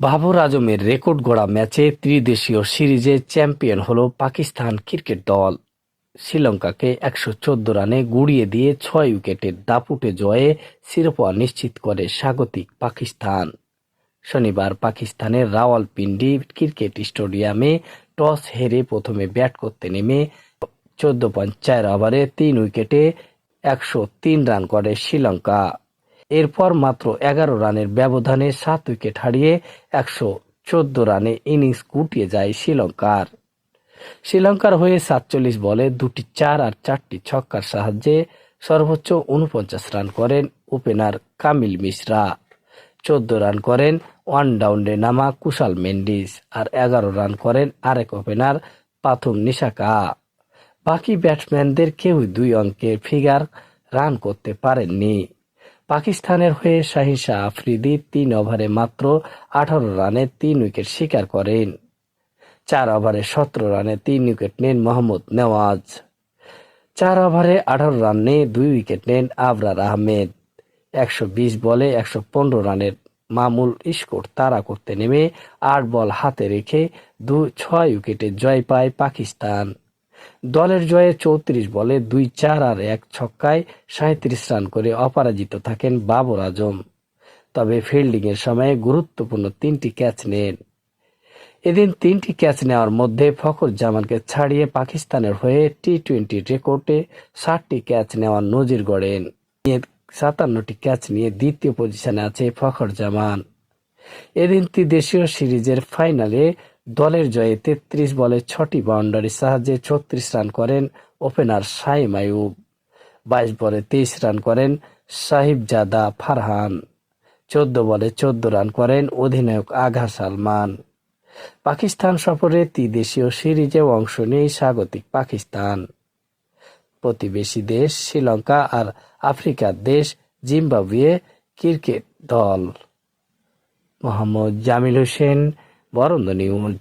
বাবর আজমের record গড়া ম্যাচে ত্রিদেশীয় সিরিজে চ্যাম্পিয়ন হল পাকিস্তান ক্রিকেট দল। শ্রীলঙ্কাকে একশো চোদ্দ রানে গুড়িয়ে দিয়ে ছয় উইকেটের দাপুটে জয়ে শিরোপা নিশ্চিত করে স্বাগতিক পাকিস্তান। শনিবার পাকিস্তানের রাওয়ালপিন্ডি ক্রিকেট স্টেডিয়ামে টস হেরে প্রথমে ব্যাট করতে নেমে চোদ্দ পয়েন্ট চার ওভারে তিন উইকেটে একশো তিন রান করে শ্রীলঙ্কা। এরপর মাত্র এগারো রানের ব্যবধানে সাত উইকেট হারিয়ে একশো চোদ্দ রানে ইনিংস কুটিয়ে যায় শ্রীলঙ্কার। শ্রীলঙ্কার হয়ে সাতচল্লিশ বলে দুটি চার আর চারটি ছক্কার সাহায্যে সর্বোচ্চ উনপঞ্চাশ রান করেন ওপেনার কামিল মিশ্রা। চোদ্দ রান করেন ওয়ান ডাউনে নামা কুশাল মেন্ডিস আর এগারো রান করেন আরেক ওপেনার পাথুম নিশাকা। বাকি ব্যাটসম্যানদের কেউই দুই অঙ্কের ফিগার রান করতে পারেননি। পাকিস্তানের হয়ে শাহিন শাহ আফ্রিদি তিন ওভারে মাত্র আঠারো রানে তিন উইকেট শিকার করেন। চার ওভারে সতেরো রানে তিন উইকেট নেন মোহাম্মদ নেওয়াজ। চার ওভারে আঠারো রান নিয়ে দুই উইকেট নেন আবরার আহমেদ। একশো বিশ বলে একশো পনেরো রানের মামুল স্কোর তাড়া করতে নেমে আট বল হাতে রেখে দু ছয় উইকেটে জয় পায় পাকিস্তান। দলের জয়ে চৌত্রিশ বলে দুই চার আর এক ছক্কায় সাঁত্রিশ রান করে অপরাজিত থাকেন বাবর আজম। তবে ফিল্ডিংয়ের সময় গুরুত্বপূর্ণ তিনটি ক্যাচ নেন। এদিন তিনটি ক্যাচ নেওয়ার মধ্যে ফখর জামানকে ছাড়িয়ে পাকিস্তানের হয়ে টি টোয়েন্টি রেকর্ডে ষাটটি ক্যাচ নেওয়ার নজির গড়েন। সাতান্নটি ক্যাচ নিয়ে দ্বিতীয় পজিশনে আছে ফখর জামান এদিন ত্রিদেশীয় সিরিজের ফাইনালে দলের জয়ে তেত্রিশ বলে ছটি বাউন্ডারির সাহায্যে ছত্রিশ রান করেন ওপেনার শাহিম আয়ুব বাইশ বলে তেইশ রান করেন সাহিবজাদা ফারহান। চোদ্দ বলে চোদ্দ রান করেন অধিনায়ক আঘা সালমান। পাকিস্তান সফরে ত্রিদেশীয় সিরিজে অংশ নেই স্বাগতিক পাকিস্তান। প্রতিবেশী দেশ শ্রীলঙ্কা আর আফ্রিকার দেশ জিম্বাবুয়ে ক্রিকেট দল। মোহাম্মদ জামিল হোসেন বরন্দ নিউজ